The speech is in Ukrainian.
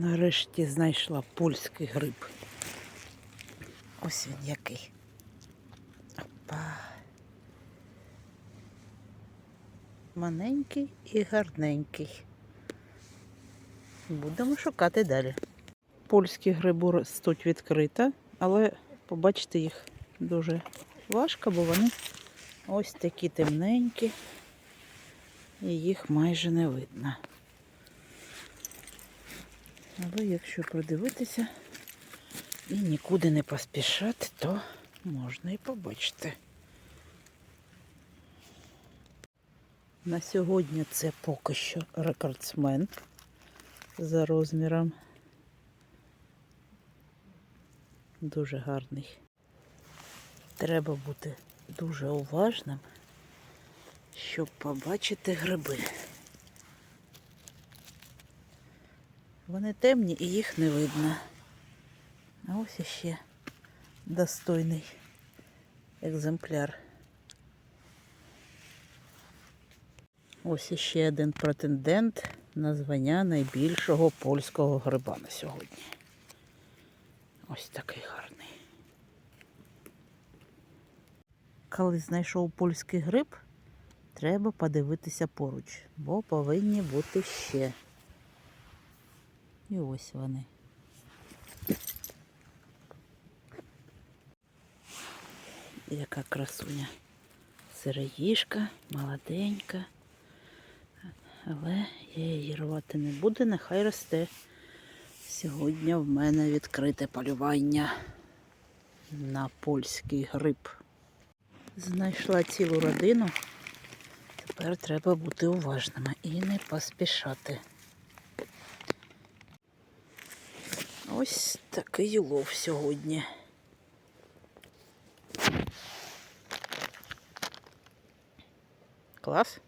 Нарешті знайшла польський гриб. Ось він який. Опа. Маленький і гарненький. Будемо шукати далі. Польські гриби ростуть відкрито, але побачити їх дуже важко, бо вони ось такі темненькі і їх майже не видно. Але якщо придивитися і нікуди не поспішати, то можна і побачити. На сьогодні це поки що рекордсмен за розміром. Дуже гарний. Треба бути дуже уважним, щоб побачити гриби. Вони темні і їх не видно. А ось іще достойний екземпляр. Ось іще один претендент на звання найбільшого польського гриба на сьогодні. Ось такий гарний. Коли знайшов польський гриб, треба подивитися поруч, бо повинні бути ще. І ось вони. Яка красуня. Сироїшка, молоденька. Але я її рвати не буду, нехай росте. Сьогодні в мене відкрите полювання на польський гриб. Знайшла цілу родину. Тепер треба бути уважними і не поспішати. Ось такий улов сьогодні. Клас.